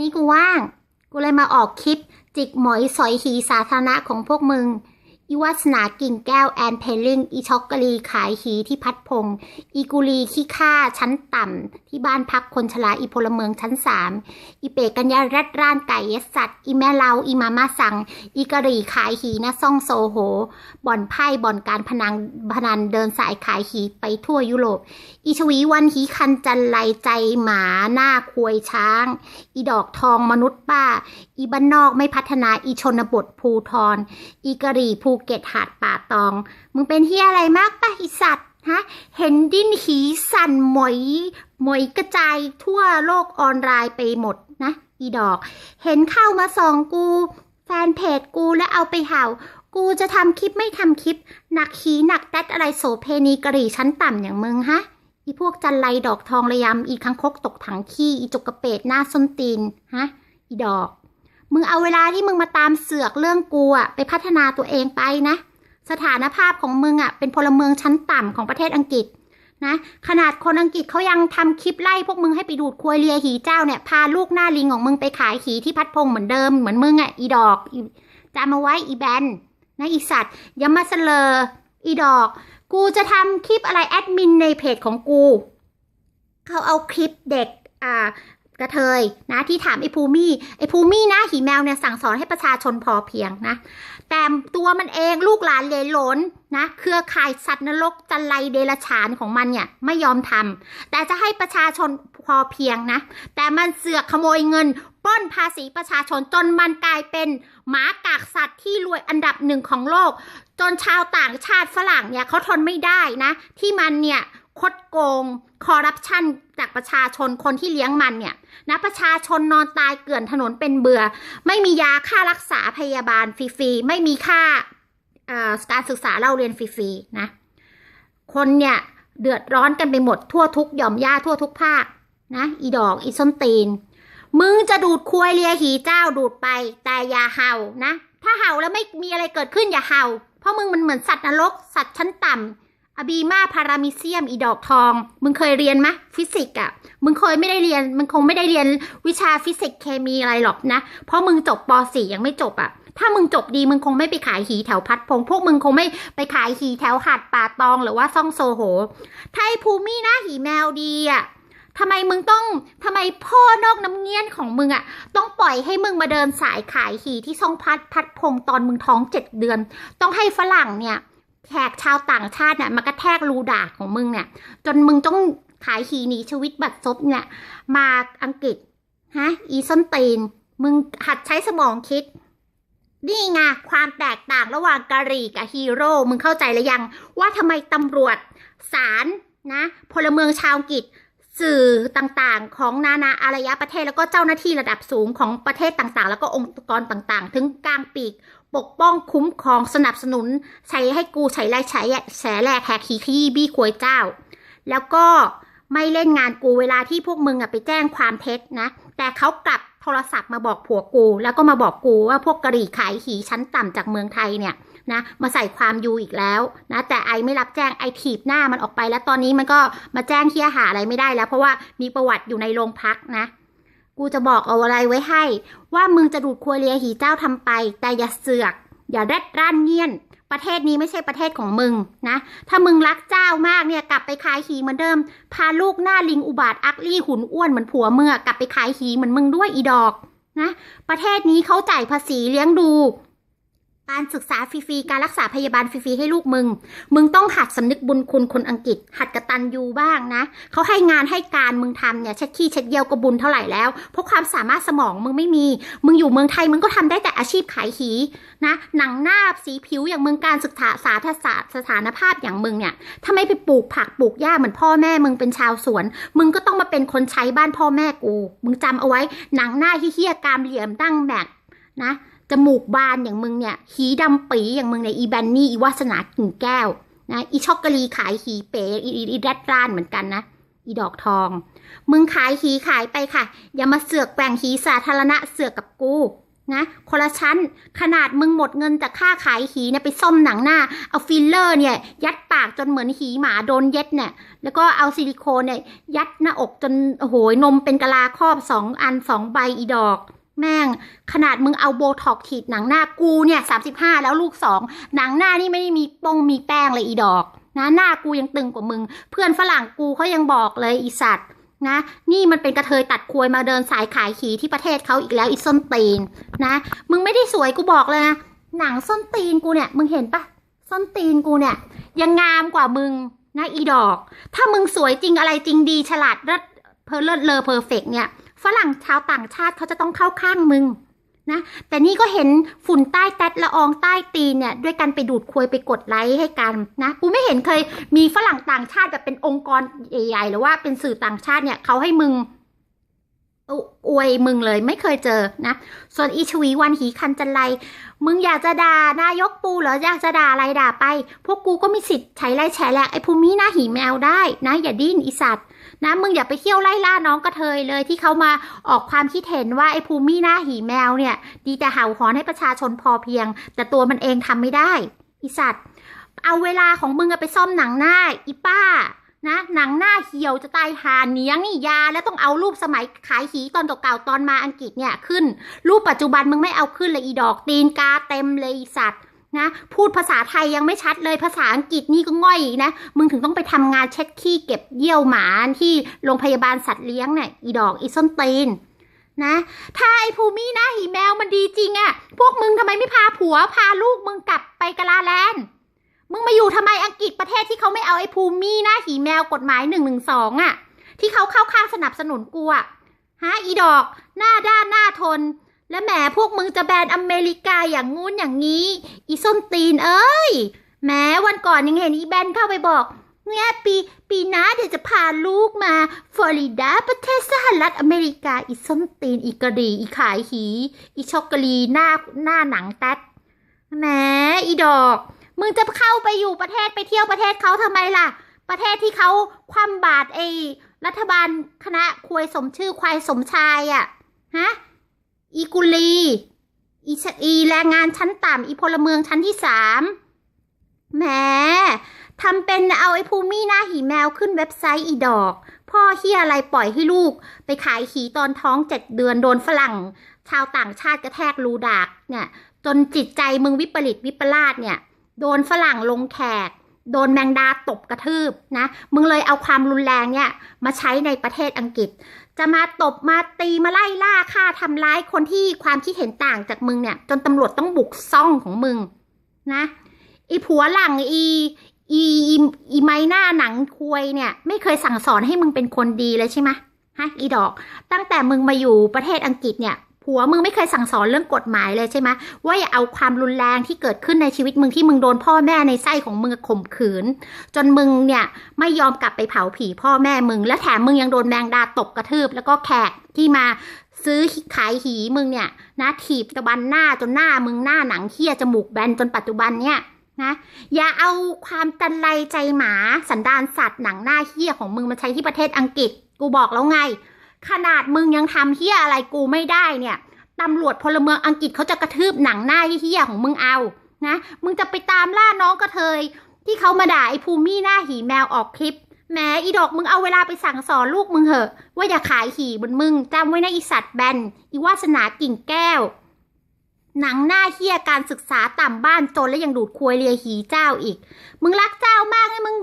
นี้กูว่าง กูเลยมาออกคลิป จิกหมอยสอยหีสาธารณะของพวกมึง อีวัสนากิ่งแก้วแอนเพลลิงอีช็อกกลีขายหีที่พัดพง อีกุลีขี้ข้าชั้นต่ำ ที่บ้านพักคนชราอีพลเมืองชั้นสามอีเปกัญญารัดร่านไก่ยสัตว์ อีแม่เลาอีมาม่าสัง อีกะหรี่ขายหีนะซ่องโซโห บ่อนไพ่บ่อนการพนันพนันเดินสายขายหีไปทั่วยุโรป อีชวีวันหีคันจันไรใจหมาหน้าควยช้าง อีดอกทองมนุษย์ป้า อีบ้านนอกไม่พัฒนาอีชนบทภูทรอีกะหรี่ภูเก็ตหาดป่าตอง มึงเป็นเฮียอะไรมากปะอีสัตว์ฮะเห็นดิ้นหีสั่นหมอยหมอยกระจายทั่วโลกออนไลน์ไปหมดนะอีดอก เห็นเข้ามาส่องกู แฟนเพจกูแล้วเอาไปเห่า กูจะทำคลิปไม่ทำคลิป หนักขีหนักแดดอะไรโสเพณีกะหรี่ชั้นต่ำอย่างมึงฮะอีพวกจันไรดอกทองระยำอีคังคกตกถังขี้อีจกกระเป็ดหน้าส้นตีนฮะอีดอก มึงเอาเวลาที่มึงมาตามเสือกเรื่องกูอะไปพัฒนาตัวเองไปนะ สถานภาพของมึงอะเป็นพลเมืองชั้นต่ำของประเทศอังกฤษนะขนาดคนอังกฤษเขายังทำคลิปไล่พวกมึงให้ไปดูดควยเลียหีเจ้าเนี่ยพาลูกหน้าลิงของมึงไปขายหีที่พัดพงเหมือนเดิมเหมือนมึงอะอีดอกจำเอาไว้อีแบนนะอีสัตว์อย่ามาเสลออีดอก กูจะทำคลิปอะไรแอดมินในเพจของกูเขาเอาคลิปเด็กอ่า กระเทยนะที่ถามไอ้ภูมี่ไอ้ภูมี่นะหีแมวเนี่ยสั่งสอนให้ประชาชนพอเพียงนะ แต่ตัวมันเองลูกหลานเลนหลนนะเครือข่ายสัตว์นรกจันไรเดรฉานของมันเนี่ยไม่ยอมทำแต่จะให้ประชาชนพอเพียงนะ แต่มันเสือกขโมยเงินป้นภาษีประชาชนจนมันกลายเป็นหมากากสัตว์ที่รวยอันดับหนึ่งของโลก จนชาวต่างชาติฝรั่งเนี่ยเขาทนไม่ได้นะ ที่มันเนี่ย คดโกง คอร์รัปชันจากประชาชนคนที่เลี้ยงมันเนี่ยนะประชาชนนอนตายเกลื่อนถนนเป็นเบือ่อ ไม่มียาค่ารักษาพยาบาลฟรีๆ ไม่มีค่าการศึกษาเล่าเรียนฟรีๆนะ คนเนี่ยเดือดร้อนกันไปหมดทั่วทุกหย่อมย่าทั่วทุกภาคนะ อีดอกอีส้นตีน มึงจะดูดควยเลียหีเจ้าดูดไป แต่อย่าเห่านะ ถ้าเห่าแล้วไม่มีอะไรเกิดขึ้นอย่าเห่า เพราะมึงมันเหมือนสัตว์นรก สัตว์ชั้นต่ำ อบีมาพารามิเซียมอีดอกทอง มึงเคยเรียนไหมฟิสิกส์อะ มึงเคยไม่ได้เรียน มึงคงไม่ได้เรียนวิชาฟิสิกส์เคมีอะไรหรอกนะ เพราะมึงจบป .4 ยังไม่จบอะ ถ้ามึงจบดีมึงคงไม่ไปขายหีแถวพัดพง พวกมึงคงไม่ไปขายหีแถวหาดป่าตองหรือว่าซ่องโซโห ไทยภูมิหน้าหีแมวดีอะทำไมมึงต้องทำไมพ่อนอกน้ำเงี้ยนของมึงอะ ต้องปล่อยให้มึงมาเดินสายขายหีที่ซ่องพัดพัดพงตอนมึงท้องเจ็ดเดือน ต้องให้ฝรั่งเนี่ย แขกชาวต่างชาติเนี่ยมากระแทกรูด่าของมึงเนี่ย จนมึงต้องขายหีหนีชีวิตบัตรซบเนี่ย มาอังกฤษฮะอีส้นตีน มึงหัดใช้สมองคิด นี่ไงความแตกต่างระหว่างกะหรี่กับฮีโร่ มึงเข้าใจหรือยัง ว่าทำไมตำรวจศาลนะ พลเมืองชาวอังกฤษ สื่อต่างๆ ของนานาอารยประเทศ แล้วก็เจ้าหน้าที่ระดับสูงของประเทศต่างๆ แล้วก็องค์กรต่างๆ ถึงกลางปีก ปกป้องคุ้มครองสนับสนุน ใช้ให้กูใช้ไรใช้แสแหลกแหกขี้ขี้บี้ควยเจ้า แล้วก็ไม่เล่นงานกูเวลาที่พวกมึงอะไปแจ้งความเท็จนะ แต่เขากลับโทรศัพท์มาบอกผัวกู แล้วก็มาบอกกูว่าพวกกะหรี่ขายหีชั้นต่ำจากเมืองไทยเนี่ย นะมาใส่ความยูอีกแล้วนะแต่ไอไม่รับแจ้งไอถีบหน้ามันออกไป แล้วตอนนี้มันก็มาแจ้งเที่ยหาอะไรไม่ได้แล้ว เพราะว่ามีประวัติอยู่ในโรงพักนะ กูจะบอกเอาอะไรไว้ให้ ว่ามึงจะดูดครัวเลียหีเจ้าทำไป แต่อย่าเสือก อย่าแรดร่านเงียนประเทศนี้ไม่ใช่ประเทศของมึงนะ ถ้ามึงรักเจ้ามากเนี่ยกลับไปขายหีเหมือนเดิม พาลูกหน้าลิงอุบาทอักลี่หุ่นอ้วนเหมือนผัวเมื่อกลับไปขายหีเหมือนมึงด้วยอีดอกนะ ประเทศนี้เขาจ่ายภาษีเลี้ยงดู การศึกษาฟรีๆ การรักษาพยาบาลฟรีๆ ให้ลูกมึง มึงต้องหัดสำนึกบุญคุณคนอังกฤษ หัดกระตันยูบ้างนะ เขาให้งานให้การมึงทำเนี่ยเช็ดขี้เช็ดเยี่ยวก็บุญเท่าไหร่แล้ว เพราะความสามารถสมองมึงไม่มี มึงอยู่เมืองไทยมึงก็ทำได้แต่อาชีพขายหีนะ หนังหน้าสีผิวอย่างมึงการศึกษาสาธารณสถานภาพอย่างมึงเนี่ยถ้าไม่ไปปลูกผักปลูกหญ้าเหมือนพ่อแม่มึงเป็นชาวสวน มึงก็ต้องมาเป็นคนใช้บ้านพ่อแม่กู มึงจำเอาไว้ หนังหน้าเฮี้ยกามเหลี่ยมดั้งแบกนะ จมูกบานอย่างมึงเนี่ย หีดำปีอย่างมึงในอีแบนนี่อีวาสนากิ่งแก้วนะอีช็อกโกแลีขายหีเป๋อีอีแรดร้านเหมือนกันนะอีดอกทอง มึงขายหีขายไปค่ะ อย่ามาเสือกแกว่งหีสาธารณะเสือกกับกูนะคนละชั้นขนาดมึงหมดเงินจากค่าขายหีเนี่ยไปซ่อมหนังหน้า เอาฟิลเลอร์เนี่ย ยัดปากจนเหมือนหีหมาโดนเย็ดเนี่ย แล้วก็เอาซิลิโคนเนี่ย ยัดหน้าอกจนโอ้โหนมเป็นกะลาครอบสองอันสองใบอีดอก แม่ง ขนาดมึงเอาโบท็อกฉีดหนังหน้ากูเนี่ยสามสิบห้าแล้วลูกสองหนังหน้านี่ไม่ได้มีปงมีแป้งเลยอีดอก นะหน้ากูยังตึงกว่ามึง เพื่อนฝรั่งกูเขายังบอกเลยอีสัตว์นะนี่มันเป็นกระเทยตัดควยมาเดินสายขายขีที่ประเทศเขาอีกแล้วอีส้นตีนนะมึงไม่ได้สวยกูบอกเลยนะหนังส้นตีนกูเนี่ยมึงเห็นปะส้นตีนกูเนี่ย ยังงามกว่ามึงนะอีดอก ถ้ามึงสวยจริงอะไรจริงดีฉลาดเลิศเพอเลิศเลอเพอร์เฟกเนี่ย ฝรั่งชาวต่างชาติเขาจะต้องเข้าข้างมึงนะแต่นี่ก็เห็นฝุ่นใต้แตดละอองใต้ตีนเนี่ยด้วยกันไปดูดควยไปกดไลค์ให้กันนะกูไม่เห็นเคยมีฝรั่งต่างชาติแบบเป็นองค์กรใหญ่ๆหรือว่าเป็นสื่อต่างชาติเนี่ยเขาให้มึงอวยมึงเลยไม่เคยเจอนะ ส่วนอีชวีวันหีคันจันไร มึงอยากจะด่านายกปูเหรออยากจะด่าอะไรด่าไป พวกกูก็มีสิทธิ์ใช้ไล่แฉแหละไอ้ภูมิหน้าหีแมวได้นะ อย่าดิ้นอีสัตว์ นะมึงอย่าไปเที่ยวไล่ล่าน้องกระเทยเลยที่เขามาออกความคิดเห็นว่าไอ้ภูมิหน้าหีแมวเนี่ย ดีแต่เห่าหอนให้ประชาชนพอเพียง แต่ตัวมันเองทำไม่ได้อีสัตว์ เอาเวลาของมึงไปซ่อมหนังหน้าอีป้านะหนังหน้าเหี่ยวจะตายหาเนี้ยงนี่ยา แล้วต้องเอารูปสมัยขายหีตอนเก่าๆตอนมาอังกฤษเนี่ยขึ้น รูปปัจจุบันมึงไม่เอาขึ้นเลยอีดอกตีนกาเต็มเลยอีสัตว์ นะพูดภาษาไทยยังไม่ชัดเลยภาษาอังกฤษนี่ก็ง่อยอีกนะ มึงถึงต้องไปทำงานเช็ดขี้เก็บเยี่ยวหมาที่โรงพยาบาลสัตว์เลี้ยงเนี่ยอีดอกอีส้นตีนนะถ้าไอ้ภูมินะหีแมวมันดีจริงอะพวกมึงทำไมไม่พาผัวพาลูกมึงกลับไปกะลาแลนด์มึงมาอยู่ทำไมอังกฤษประเทศที่เขาไม่เอาไอ้ภูมิหน้าหีแมวกฎหมายหนึ่งหนึ่งสองอะที่เขาเข้าข้างสนับสนุนกูอะฮะอีดอก หน้าด้านหน้าทน และแหมพวกมึงจะแบนอเมริกาอย่างงู้นอย่างนี้ อีส้นตีนเอ้ยแหมวันก่อนยังเห็นอีแบนเข้าไปบอกเนี่ยปีปีน้าเดี๋ยวจะพาลูกมาฟลอริดาประเทศสหรัฐอเมริกาอีส้นตีนอีกระดีอีขายหีอีช็อกโกแลีหน้าหน้าหนังแต๊ดแหมอีดอก มึงจะเข้าไปอยู่ประเทศไปเที่ยวประเทศเขาทำไมล่ะ ประเทศที่เขาคว่ำบาตรไอ้รัฐบาลคณะควยสมชื่อควายสมชายอะ่ะฮะ อีกุลี อีชอีแรงงานชั้นต่ำ อีพลเมืองชั้นที่สามแหมทำเป็นเอาไอ้ภูมิหน้าหีแมวขึ้นเว็บไซต์อีดอก พ่อเฮียอะไรปล่อยให้ลูก ไปขายขีตอนท้องเจ็ดเดือนโดนฝรั่ง ชาวต่างชาติกระแทกรูดากเนี่ย จนจิตใจมึงวิปริตวิปลาสเนี่ย โดนฝรั่งลงแขก โดนแมงดาตบกระทืบนะ มึงเลยเอาความรุนแรงเนี่ย มาใช้ในประเทศอังกฤษ จะมาตบมาตีมาไล่ล่าฆ่าทำร้ายคนที่ความคิดเห็นต่างจากมึงเนี่ย จนตำรวจต้องบุกซ่องของมึงนะอีผัวหลังอีอีอีอีไม้หน้าหนังควยเนี่ย ไม่เคยสั่งสอนให้มึงเป็นคนดีเลยใช่ไหมฮะอีดอก ตั้งแต่มึงมาอยู่ประเทศอังกฤษเนี่ย ผัวมึงไม่เคยสั่งสอนเรื่องกฎหมายเลยใช่ไหมว่าอย่าเอาความรุนแรงที่เกิดขึ้นในชีวิตมึงที่มึงโดนพ่อแม่ในไส้ของมึงข่มขืน จนมึงเนี่ยไม่ยอมกลับไปเผาผีพ่อแม่มึง และแถมมึงยังโดนแมงดาตบกระทืบ แล้วก็แขกที่มาซื้อขายหีมึงเนี่ยนะถีบตะบันหน้าจนหน้ามึงหน้าหนังเคี้ยจมูกแบนจนปัจจุบันเนี่ยนะอย่าเอาความจันไรใจหมาสันดานสัตว์หนังหน้าเฮี้ยของมึงมาใช้ที่ประเทศอังกฤษ กูบอกแล้วไง ขนาดมึงยังทำเฮี้ยอะไรกูไม่ได้เนี่ยตำรวจพลเมืองอังกฤษเขาจะกระทืบหนังหน้าเฮี้ยของมึงเอานะ มึงจะไปตามล่าน้องกระเทย ที่เขามาด่าไอ้ภูมิหน้าหีแมวออกคลิปแหมอีดอกมึงเอาเวลาไปสั่งสอนลูกมึงเหอะ ว่าอย่าขายหีบนมึงจำไว้นะอีสัตว์แบนอีวาสนากิ่งแก้ว หนังหน้าเฮียการศึกษาต่ำบ้านจนและยังดูดควยเลียหีเจ้าอีก มึงรักเจ้ามากให้มึง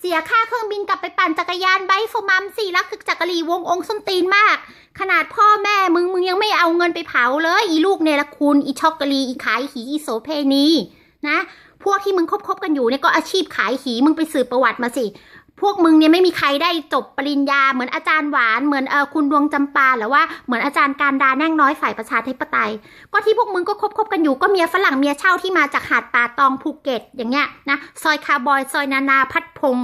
เสียค่าเครื่องบินกลับไปปั่นจักรยานไบฟ์โฟมัมสี่รักคือจักรีวงองค์ส้นตีนมาก ขนาดพ่อแม่มึงมึงยังไม่เอาเงินไปเผาเลย อีลูกเนรคุณอีช็อกกรีอีขายหีอีโสเพณีนะ พวกที่มึงคบๆกันอยู่เนี่ยก็อาชีพขายหีมึงไปสืบประวัติมาสิ พวกมึงเนี่ยไม่มีใครได้จบปริญญา เหมือนอาจารย์หวานเหมือนเออคุณดวงจำปาหรือว่าเหมือนอาจารย์การดาแน่งน้อยฝ่ายประชาธิปไตย ก็ที่พวกมึงก็คบคบกันอยู่ก็เมียฝรั่งเมียเช่าที่มาจากหาดป่าตองภูเก็ต อย่างเงี้ยนะซอยคาร์บอยซอยนานาพัดพง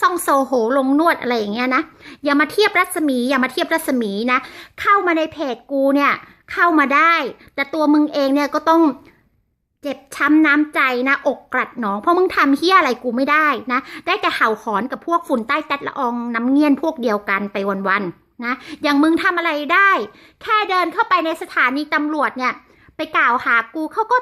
ซ่องโซโหลงนวดอะไรอย่างเงี้ยนะอย่ามาเทียบรัศมีอย่ามาเทียบรัศมีนะ เข้ามาในเพจกูเนี่ยเข้ามาได้ แต่ตัวมึงเองเนี่ยก็ต้อง เจ็บช้ำน้ำใจนะอกกลัดหนอง เพราะมึงทำเฮี้ยอะไรกูไม่ได้นะ ได้แต่เห่าหอนกับพวกฝุ่นใต้แตดละอองน้ำเงี้ยนพวกเดียวกันไปวันๆนะอย่างมึงทำอะไรได้ แค่เดินเข้าไปในสถานีตำรวจเนี่ย ไปกล่าวหากูเขาก็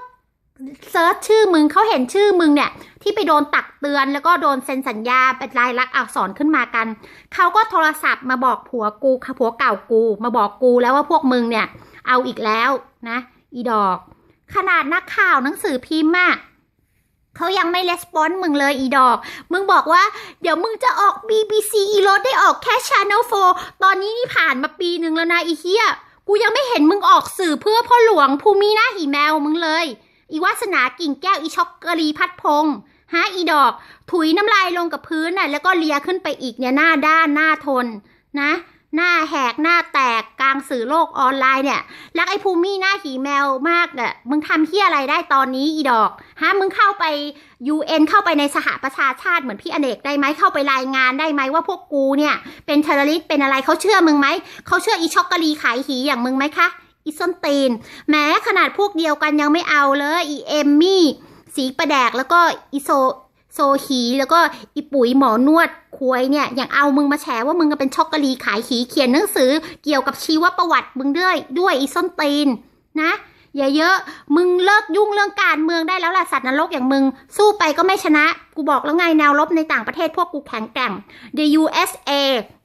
เซิร์ชชื่อมึงเขาเห็นชื่อมึงเนี่ย ที่ไปโดนตักเตือนแล้วก็โดนเซ็นสัญญาเป็นลายลักษณ์อักษรขึ้นมากัน เขาก็โทรศัพท์มาบอกผัวกูผัวเก่ากู มาบอกกูแล้วว่าพวกมึงเนี่ย เอาอีกแล้วนะ อีดอก ขนาดนักข่าวหนังสือพิมพ์อะเขายังไม่レスปอนมึงเลยอีดอก มึงบอกว่า เดี๋ยวมึงจะออก BBC อีโรดได้ออกแค่ Channel 4 ตอนนี้นี่ผ่านมาปีหนึ่งแล้วนะอีเฮียกูยังไม่เห็นมึงออกสื่อเพื่อพ่อหลวงภูมิหน้าหีแมวมึงเลย อีวาสนากิ่งแก้วอีช็อกกะรีพัดพงฮะอีดอก ถุยน้ำลายลงกับพื้นน่ะแล้วก็เลียขึ้นไปอีกเนี่ยหน้าด้านหน้าทนนะ หน้าแหกหน้าแตกกลางสื่อโลกออนไลน์เนี่ย รักไอ้ภูมิหน้าหีแมวมากน่ะมึงทำเฮียอะไรได้ตอนนี้อีดอกฮะมึงเข้าไป UN เข้าไปในสหประชาชาติเหมือนพี่อเนกได้ไหมเข้าไปรายงานได้ไหมว่าพวกกูเนี่ย เป็นเทอร์ริสเป็นอะไรเขาเชื่อมึงไหมเขาเชื่ออีช็อกกะลีขายหีอย่างมึงไหมคะอีส้นตีนแม้ขนาดพวกเดียวกันยังไม่เอาเลยอีเอมมี่สีประแดกแล้วก็อีโซ โซหีแล้วก็อีปุ๋ยหมอนวดควยเนี่ยอย่างเอามึงมาแฉว่ามึงก็เป็นช็อกโกแลีขายขีเขียนหนังสือ เกี่ยวกับชีวประวัติมึงด้วยด้วยอีส้นตีนนะอย่าเยอะ มึงเลิกยุ่งเรื่องการเมืองได้แล้วล่ะสัตว์นรกอย่างมึง สู้ไปก็ไม่ชนะ กูบอกแล้วไงแนวรบในต่างประเทศพวกกูแข็งแกร่ง the USA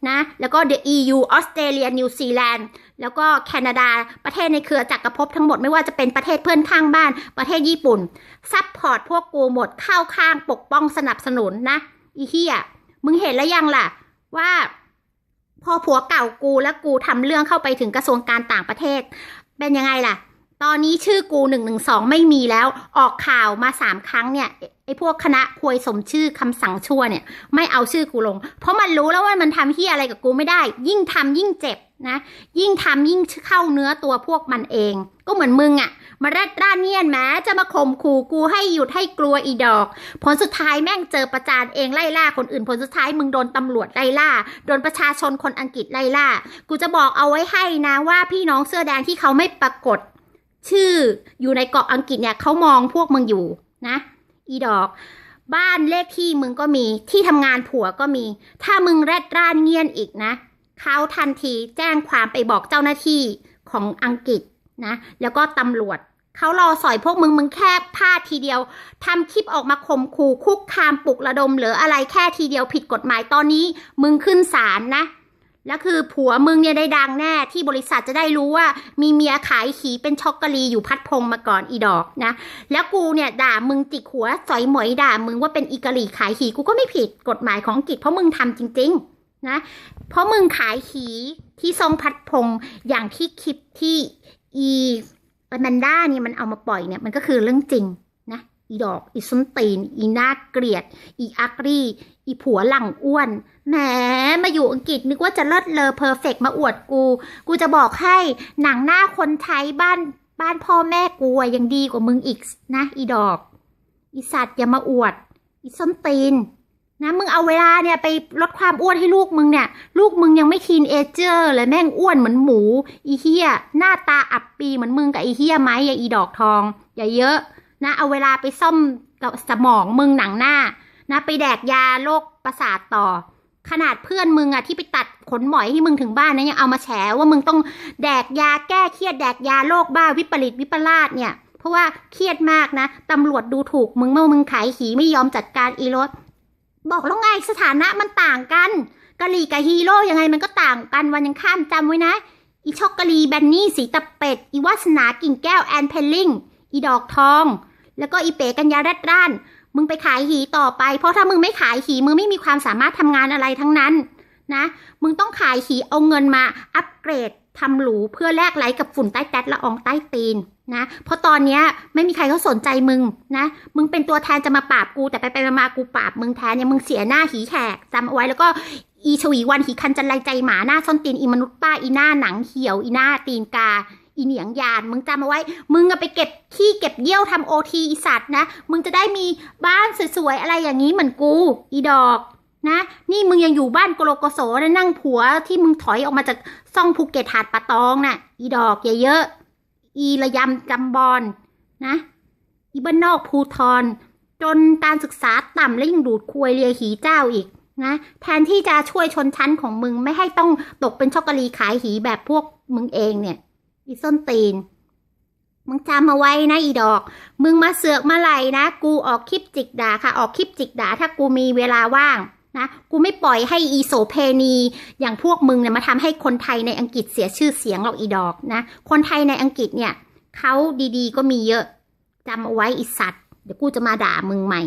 นะ แล้วก็ the EU ออสเตรเลียนิวซีแลนด์ แล้วก็แคนาดาประเทศในเครือจักรภพทั้งหมดไม่ว่าจะเป็นประเทศเพื่อนข้างบ้าน ประเทศญี่ปุ่นซัพพอร์ตพวกกูหมดเข้าข้างปกป้องสนับสนุนนะอีเหี้ยมึงเห็นแล้วยังล่ะ ว่า พอผัวเก่ากูและกูทำเรื่องเข้าไปถึงกระทรวงการต่างประเทศ เป็นยังไงล่ะ ตอนนี้ชื่อกูหนึ่งหนึ่งสองไม่มีแล้วออกข่าวมาสามครั้งเนี่ยไอ้พวกคณะควยสมชื่อคำสั่งชั่วเนี่ย ไม่เอาชื่อกูลง เพราะมันรู้แล้วว่ามันทำเฮียอะไรกับกูไม่ได้ ยิ่งทำยิ่งเจ็บ นะ ยิ่งทำยิ่งเข้าเนื้อตัวพวกมันเอง ก็เหมือนมึงอะมาแรดร่านเนียนแม้จะมาข่มขู่กูให้หยุดให้กลัวอีดอก ผลสุดท้ายแม่งเจอประจานเองไล่ล่าคนอื่น ผลสุดท้ายมึงโดนตำรวจไล่ล่า โดนประชาชนคนอังกฤษไล่ล่า กูจะบอกเอาไว้ให้นะว่าพี่น้องเสื้อแดงที่เขาไม่ปรากฏ ชื่ออยู่ในเกาะอังกฤษเนี่ยเขามองพวกมึงอยู่นะ อีดอกบ้านเลขที่มึงก็มีที่ทำงานผัวก็มี ถ้ามึงแรดร่านเงียนอีกนะ เขาทันทีแจ้งความไปบอกเจ้าหน้าที่ของอังกฤษนะ แล้วก็ตำรวจเขารอสอยพวกมึงมึงแค่พลาดทีเดียวทำคลิปออกมาข่มขู่คุกคามปลุกระดมหรืออะไรแค่ทีเดียวผิดกฎหมายตอนนี้มึงขึ้นศาลนะแล้วคือผัวมึงเนี่ยได้ดังแน่ที่บริษัทจะได้รู้ว่า มีเมียขายขีเป็นช็อกโกแลีอยู่พัดพงมาก่อนอีดอกนะ แล้วกูเนี่ยด่ามึงจิกหัวสอยหมอยด่ามึงว่าเป็นอีกะลีขายขีกูก็ไม่ผิดกฎหมายของอังกฤษเพราะมึงทำจริง ๆ นะ เพราะมึงขายขีที่ทรงพัดพงอย่างที่คลิปที่อีแมนด้าเนี่ยมันเอามาปล่อยเนี่ยมันก็คือเรื่องจริงนะ อีดอก อีส้นตีน อีน่าเกลียด อีอักรีอีผัวหลังอ้วน แหม มาอยู่อังกฤษนึกว่าจะเลิศเลอเพอร์เฟกมาอวดกู กูจะบอกให้หนังหน้าคนไทยบ้านบ้านพ่อแม่กูยังดีกว่ามึงอีกนะ อีดอก อีสัตว์อย่ามาอวด อีส้นตีน นะมึงเอาเวลาเนี่ยไปลดความอ้วนให้ลูกมึงเนี่ย ลูกมึงยังไม่ทีนเอเจอร์เลยแม่งอ้วนเหมือนหมู อีเฮียหน้าตาอับปีเหมือนมึงกับอีเฮียไหมอย่าอีดอกทอง อย่าเยอะนะเอาเวลาไปซ่อมกับสมองมึงหนังหน้า นะไปแดกยาโรคประสาทต่อ ขนาดเพื่อนมึงอะที่ไปตัดขนหมอยให้มึงถึงบ้านนะยังเอามาแฉว่ามึงต้องแดกยาแก้เครียดแดกยาโรคบ้าวิปริตวิปลาสเนี่ย เพราะว่าเครียดมากนะตำรวจดูถูกมึงเมื่อมึงขายหีไม่ยอมจัดการอีรถ บอกแล้วไงสถานะมันต่างกันกะหรี่กับฮีโร่ยังไงมันก็ต่างกันวันยังข้ามจำไว้นะ อีช็อกกะลีแบนนี่สีตะเป็ด อีวาสนากิ่งแก้วแอนเพลลิงอีดอกทอง แล้วก็อีเป๋กัญญาดัดร้าน มึงไปขายหีต่อไป เพราะถ้ามึงไม่ขายหีมึงไม่มีความสามารถทำงานอะไรทั้งนั้นนะ มึงต้องขายหีเอาเงินมาอัปเกรด ทำหรูเพื่อแลกไลค์กับฝุ่นใต้แต๊ดละอองใต้ตีนนะ เพราะตอนนี้ไม่มีใครเขาสนใจมึงนะ มึงเป็นตัวแทนจะมาปราบกู แต่ไปไปมามากูปราบมึงแทนเนี่ยมึงเสียหน้าหีแขกจำเอาไว้แล้วก็อีชวีวันหีคันจันไรใจหมาหน้าส้นตีนอีมนุษย์ป้าอีหน้าหนังเหี่ยวอีหน้าตีนกาอีเหนียงยานมึงจำเอาไว้ มึงอะไปเก็บขี้เก็บเยี่ยวทำโอทีอีสัตว์นะ มึงจะได้มีบ้านสวยๆอะไรอย่างนี้เหมือนกู อีดอก นะ นี่มึงยังอยู่บ้านโกโลโกโสนะนั่งผัวที่มึงถอยออกมาจากซ่องภูเก็ตหาดปะตองน่ะ อีดอกอย่าเยอะ อีระยำจำบอลนะ อีบ้านนอกภูทร จนการศึกษาต่ำและยังดูดควยเลียหีเจ้าอีกนะ แทนที่จะช่วยชนชั้นของมึงไม่ให้ต้องตกเป็นช็อกโกแลตขายหีแบบพวกมึงเองเนี่ย อีส้นตีนมึงจำเอาไว้นะอีดอก มึงมาเสือกมาไหลนะ กูออกคลิปจิกด่าค่ะ ออกคลิปจิกด่าถ้ากูมีเวลาว่าง นะกูไม่ปล่อยให้อีโสเพณีอย่างพวกมึงเนี่ยมาทำให้คนไทยในอังกฤษเสียชื่อเสียงหรอกอีดอกนะ คนไทยในอังกฤษเนี่ยเขาดีๆก็มีเยอะจำเอาไว้อีสัตว์ เดี๋ยวกูจะมาด่ามึงใหม่